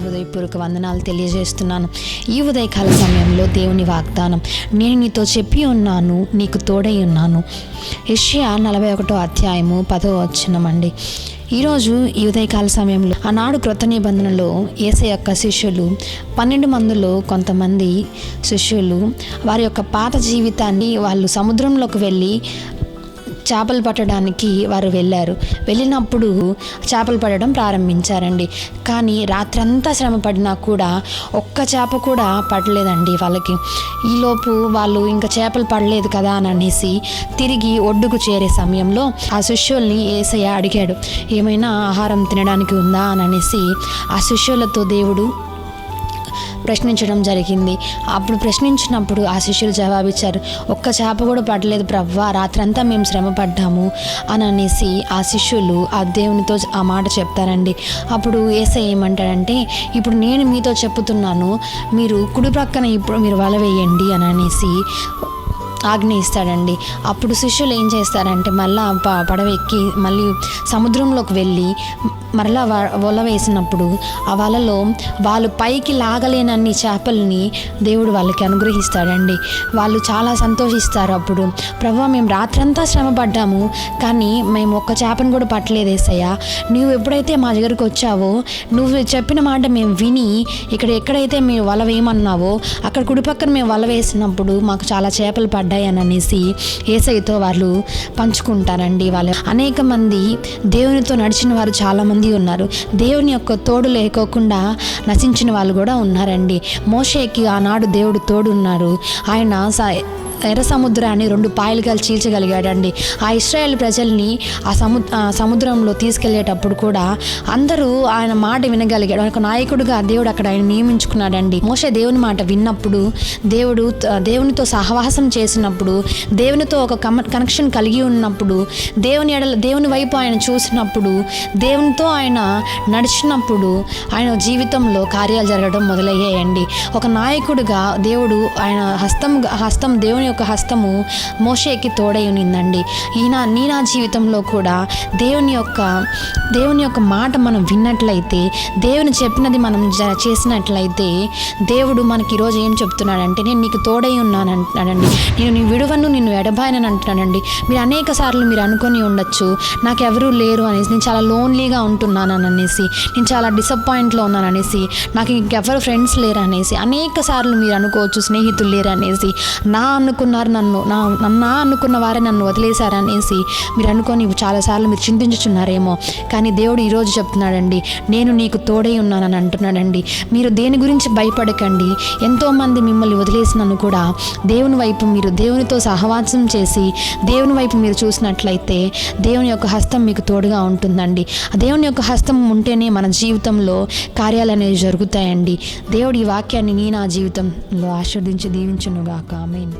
హృదయపూర్వక వందనాలు తెలియజేస్తున్నాను. ఈ ఉదయకాల సమయంలో దేవుని వాగ్దానం నేను నీతో చెప్పి ఉన్నాను నీకు తోడై ఉన్నాను. ఇషియా నలభై ఒకటో అధ్యాయము పదో వచ్చినమండి ఈరోజు ఈ ఉదయకాల సమయంలో ఆనాడు క్రొత్త నిబంధనలో ఏసై యొక్క శిష్యులు పన్నెండు మందిలో కొంతమంది శిష్యులు వారి యొక్క పాత జీవితాన్ని వాళ్ళు సముద్రంలోకి వెళ్ళి చేపలు పట్టడానికి వారు వెళ్ళారు. వెళ్ళినప్పుడు చేపలు పట్టడం ప్రారంభించారండి. కానీ రాత్రంతా శ్రమ పడినా కూడా ఒక్క చేప కూడా పడలేదండి వాళ్ళకి. ఈలోపు వాళ్ళు ఇంకా చేపలు పడలేదు కదా అని అనేసి తిరిగి ఒడ్డుకు చేరే సమయంలో ఆ శిష్యుల్ని ఏసయ్య అడిగాడు. ఏమైనా ఆహారం తినడానికి ఉందా అని అనేసి ఆ శిష్యులతో దేవుడు ప్రశ్నించడం జరిగింది. అప్పుడు ప్రశ్నించినప్పుడు ఆ శిష్యులు జవాబిచ్చారు ఒక్క చేప కూడా పడలేదు ప్రవ్వా రాత్రంతా మేము శ్రమ పడ్డాము అని అనేసి ఆ శిష్యులు ఆ దేవునితో ఆ మాట చెప్తారండి. అప్పుడు ఏసై ఏమంటాడంటే ఇప్పుడు నేను మీతో చెప్పుతున్నాను మీరు కుడి ప్రక్కన ఇప్పుడు మీరు వల వేయండి అని అనేసి ఆజ్ఞ ఇస్తాడండి. అప్పుడు శిష్యులు ఏం చేస్తారంటే మళ్ళా ప పడవ ఎక్కి మళ్ళీ సముద్రంలోకి వెళ్ళి మరలా వ- వల వేసినప్పుడు ఆ వలలో వాళ్ళు పైకి లాగలేనన్ని చేపల్ని దేవుడు వాళ్ళకి అనుగ్రహిస్తాడండి. వాళ్ళు చాలా సంతోషిస్తారు అప్పుడు. ప్రభు మేము రాత్రంతా శ్రమ పడ్డాము కానీ మేము ఒక్క చేపను కూడా పట్టలేదు ఏసయ్య. నువ్వు ఎప్పుడైతే మా దగ్గరకు వచ్చావో నువ్వు చెప్పిన మాట మేము విని ఇక్కడ ఎక్కడైతే మేము వల వేయమన్నావో అక్కడ కుడి పక్కన మేము వల వేసినప్పుడు మాకు చాలా చేపలు పడ్డాయి. పడ్డాయని అనేసి ఏసైతో వాళ్ళు పంచుకుంటారండి వాళ్ళు. అనేక మంది దేవునితో నడిచిన వారు చాలామంది ఉన్నారు. దేవుని యొక్క తోడు లేకోకుండా నశించిన వాళ్ళు కూడా ఉన్నారండి. మోషేకి ఆనాడు దేవుడు తోడు ఉన్నారు ఆయన స- ఎర్ర సముద్రాన్ని రెండు పాయలుగా చీల్చగలిగాడండి. ఆ ఇస్రాయేల్ ప్రజల్ని ఆ సము సముద్రంలో తీసుకెళ్ళేటప్పుడు కూడా అందరూ ఆయన మాట వినగలిగాడు. ఒక నాయకుడుగా దేవుడు అక్కడ ఆయన నియమించుకున్నాడండి. మోసే దేవుని మాట విన్నప్పుడు దేవుడు దేవునితో సహవాసం చేసినప్పుడు దేవునితో ఒక కనెక్షన్ కలిగి ఉన్నప్పుడు దేవుని ఎడల దేవుని వైపు ఆయన చూసినప్పుడు దేవునితో ఆయన నడిచినప్పుడు ఆయన జీవితంలో కార్యాలు జరగడం మొదలయ్యాయండి. ఒక నాయకుడిగా దేవుడు ఆయన హస్తం హస్తం దేవుని యొక్క హస్తము మోషేకి తోడై ఉన్నిందండి ఈయన నీ నా జీవితంలో కూడా దేవుని యొక్క దేవుని యొక్క మాట మనం విన్నట్లయితే దేవుని చెప్పినది మనం జ చేసినట్లయితే దేవుడు మనకి ఈరోజు ఏం చెప్తున్నాడంటే నేను నీకు తోడై ఉన్నాను అంటున్నాడండి నేను నీ విడువను నిన్ను ఎడబాయనని అంటున్నానండి మీరు అనేక సార్లు మీరు అనుకొని ఉండొచ్చు. నాకు ఎవరూ లేరు అనేసి నేను చాలా లోన్లీగా ఉంటున్నాను అని అనేసి నేను చాలా డిసప్పాయింట్లో ఉన్నాను అనేసి నాకు ఇంకెవరు ఫ్రెండ్స్ లేరు అనేసి అనేక సార్లు మీరు అనుకోవచ్చు స్నేహితులు లేరు అనేసి నా అనుకున్నారు నన్ను నా నా అనుకున్న వారే నన్ను వదిలేశారు అనేసి మీరు అనుకొని చాలాసార్లు మీరు చింతించుచున్నారేమో. కానీ దేవుడు ఈరోజు చెప్తున్నాడండి నేను నీకు తోడై ఉన్నానని అంటున్నాడండి. మీరు దేని గురించి భయపడకండి. ఎంతోమంది మిమ్మల్ని వదిలేసినను కూడా దేవుని వైపు మీరు దేవునితో సహవాసం చేసి దేవుని వైపు మీరు చూసినట్లయితే దేవుని యొక్క హస్తం మీకు తోడుగా ఉంటుందండి. దేవుని యొక్క హస్తం ఉంటేనే మన జీవితంలో కార్యాలు అనేవి జరుగుతాయండి. దేవుడి ఈ వాక్యాన్ని నీ నా జీవితంలో ఆశీర్వదించి దీవించునుగాక. కామెయిన్